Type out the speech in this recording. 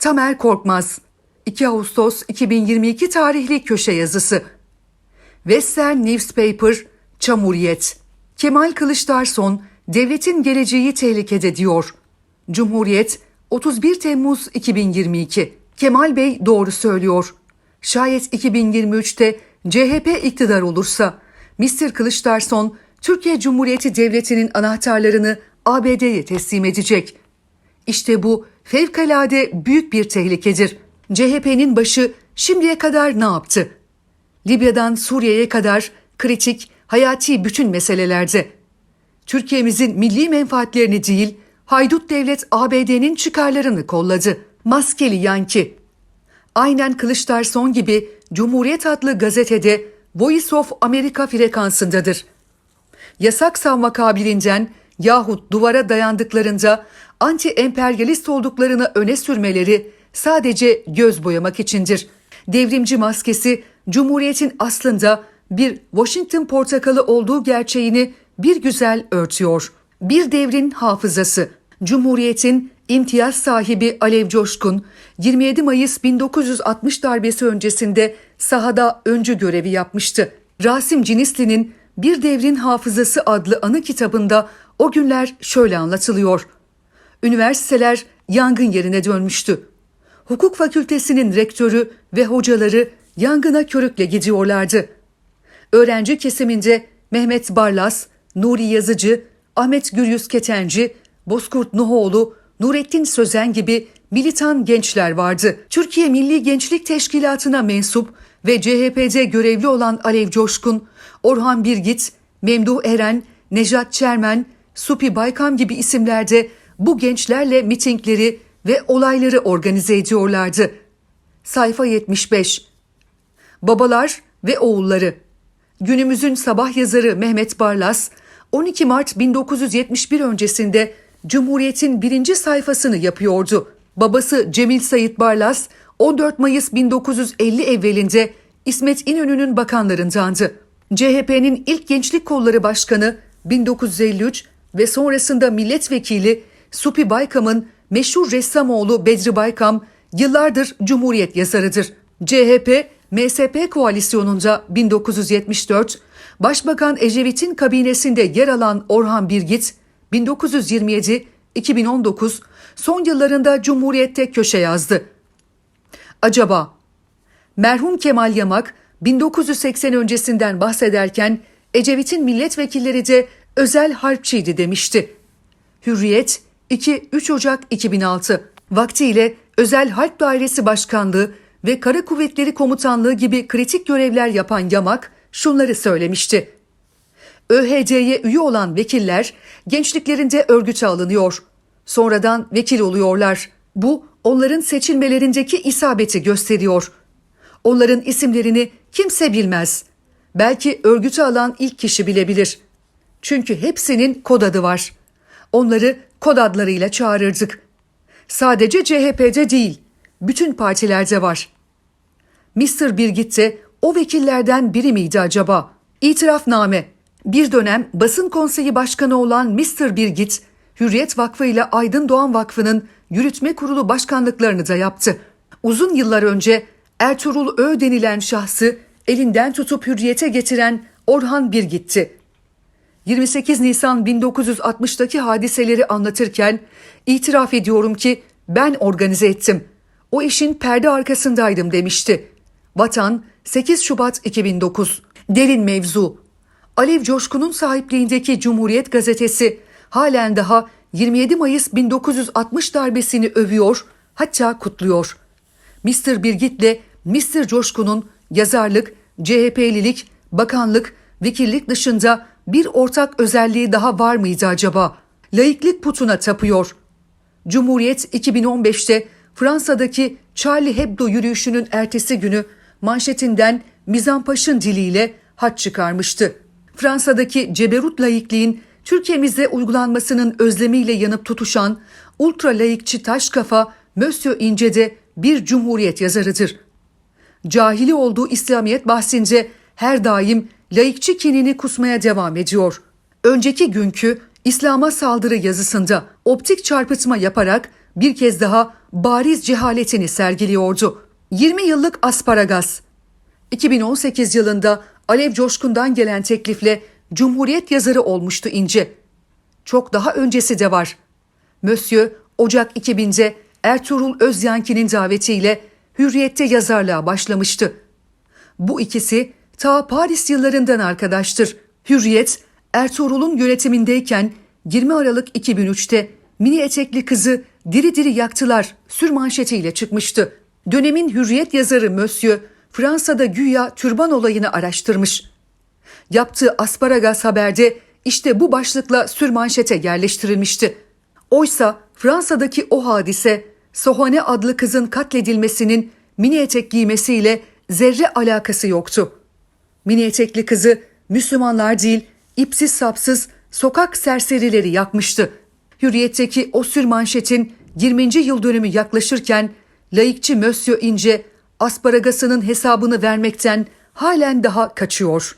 Tamer Korkmaz 2 Ağustos 2022 tarihli köşe yazısı Western Newspaper Çamuriyet Kemal Kılıçdaroğlu devletin geleceği tehlikede diyor. Cumhuriyet 31 Temmuz 2022 Kemal Bey doğru söylüyor. Şayet 2023'te CHP iktidar olursa Mr. Kılıçdaroğlu Türkiye Cumhuriyeti Devleti'nin anahtarlarını ABD'ye teslim edecek. İşte bu fevkalade büyük bir tehlikedir. CHP'nin başı şimdiye kadar ne yaptı? Libya'dan Suriye'ye kadar kritik, hayati bütün meselelerde. Türkiye'mizin milli menfaatlerini değil, haydut devlet ABD'nin çıkarlarını kolladı. Maskeli Yanki. Aynen Kılıçdaroğlu gibi Cumhuriyet adlı gazetede Voice of America frekansındadır. Yasak savma kabilinden yahut duvara dayandıklarında anti-emperyalist olduklarını öne sürmeleri sadece göz boyamak içindir. Devrimci maskesi Cumhuriyet'in aslında bir Washington portakalı olduğu gerçeğini bir güzel örtüyor. Bir devrin hafızası. Cumhuriyet'in imtiyaz sahibi Alev Coşkun 27 Mayıs 1960 darbesi öncesinde sahada öncü görevi yapmıştı. Rasim Cinisli'nin Bir Devrin Hafızası adlı anı kitabında o günler şöyle anlatılıyor. Üniversiteler yangın yerine dönmüştü. Hukuk fakültesinin rektörü ve hocaları yangına körükle gidiyorlardı. Öğrenci kesiminde Mehmet Barlas, Nuri Yazıcı, Ahmet Güryüz Ketenci, Bozkurt Nuhoğlu, Nurettin Sözen gibi militan gençler vardı. Türkiye Milli Gençlik Teşkilatı'na mensup ve CHP'de görevli olan Alev Coşkun, Orhan Birgit, Memduh Eren, Nejat Çermen, Supi Baykam gibi isimlerde bu gençlerle mitingleri ve olayları organize ediyorlardı. Sayfa 75 Babalar ve oğulları Günümüzün sabah yazarı Mehmet Barlas, 12 Mart 1971 öncesinde Cumhuriyet'in birinci sayfasını yapıyordu. Babası Cemil Sayit Barlas, 14 Mayıs 1950 evvelinde İsmet İnönü'nün bakanlarındandı. CHP'nin ilk gençlik kolları başkanı 1953 ve sonrasında milletvekili Supi Baykam'ın meşhur ressamoğlu Bedri Baykam yıllardır Cumhuriyet yazarıdır. CHP, MSP koalisyonunda 1974, Başbakan Ecevit'in kabinesinde yer alan Orhan Birgit, 1927-2019 son yıllarında Cumhuriyet'te köşe yazdı. Acaba merhum Kemal Yamak 1980 öncesinden bahsederken Ecevit'in milletvekilleri de özel harpçiydi demişti. Hürriyet 2-3 Ocak 2006 vaktiyle Özel Harp Dairesi Başkanlığı ve Kara Kuvvetleri Komutanlığı gibi kritik görevler yapan Yamak şunları söylemişti. ÖHC'ye üye olan vekiller gençliklerinde örgüte alınıyor. Sonradan vekil oluyorlar. Bu onların seçilmelerindeki isabeti gösteriyor. Onların isimlerini kimse bilmez. Belki örgüte alan ilk kişi bilebilir. Çünkü hepsinin kod adı var. Onları kod adlarıyla çağırırdık. Sadece CHP'de değil, bütün partilerde var. Mr. Birgit de o vekillerden biri miydi acaba? İtirafname. Bir dönem basın konseyi başkanı olan Mr. Birgit, Hürriyet Vakfı ile Aydın Doğan Vakfı'nın yürütme kurulu başkanlıklarını da yaptı. Uzun yıllar önce Ertuğrul Ö denilen şahsı elinden tutup hürriyete getiren Orhan Birgit'ti. 28 Nisan 1960'daki hadiseleri anlatırken itiraf ediyorum ki ben organize ettim. O işin perde arkasındaydım demişti. Vatan 8 Şubat 2009. Derin mevzu. Alev Coşkun'un sahipliğindeki Cumhuriyet gazetesi halen daha 27 Mayıs 1960 darbesini övüyor, hatta kutluyor. Mr. Birgit'le Mr. Coşkun'un yazarlık, CHP'lilik, bakanlık, vekillik dışında bir ortak özelliği daha var mıydı acaba? Laiklik putuna tapıyor. Cumhuriyet 2015'te Fransa'daki Charlie Hebdo yürüyüşünün ertesi günü manşetinden Mizampaş'ın diliyle hat çıkarmıştı. Fransa'daki ceberut laikliğin Türkiye'mize uygulanmasının özlemiyle yanıp tutuşan ultra laikçi taş kafa Monsieur İnce de bir cumhuriyet yazarıdır. Cahili olduğu İslamiyet bahsince her daim laikçi kinini kusmaya devam ediyor. Önceki günkü İslam'a saldırı yazısında optik çarpıtma yaparak bir kez daha bariz cehaletini sergiliyordu. 20 yıllık asparagas. 2018 yılında Alev Coşkun'dan gelen teklifle Cumhuriyet yazarı olmuştu İnce. Çok daha öncesi de var. Monsieur Ocak 2000'de Ertuğrul Özyanki'nin davetiyle Hürriyet'te yazarlığa başlamıştı. Bu ikisi ta Paris yıllarından arkadaştır. Hürriyet, Ertuğrul'un yönetimindeyken 20 Aralık 2003'te mini etekli kızı diri diri yaktılar sürmanşetiyle çıkmıştı. Dönemin Hürriyet yazarı Monsieur, Fransa'da güya türban olayını araştırmış. Yaptığı asparagas haberde işte bu başlıkla sürmanşete yerleştirilmişti. Oysa Fransa'daki o hadise Sohane adlı kızın katledilmesinin mini etek giymesiyle zerre alakası yoktu. Mini etekli kızı Müslümanlar değil, ipsiz sapsız sokak serserileri yakmıştı. Hürriyet'teki o sürmanşetin 20. yıl dönümü yaklaşırken laikçi Mösyö İnce asparagasının hesabını vermekten halen daha kaçıyor.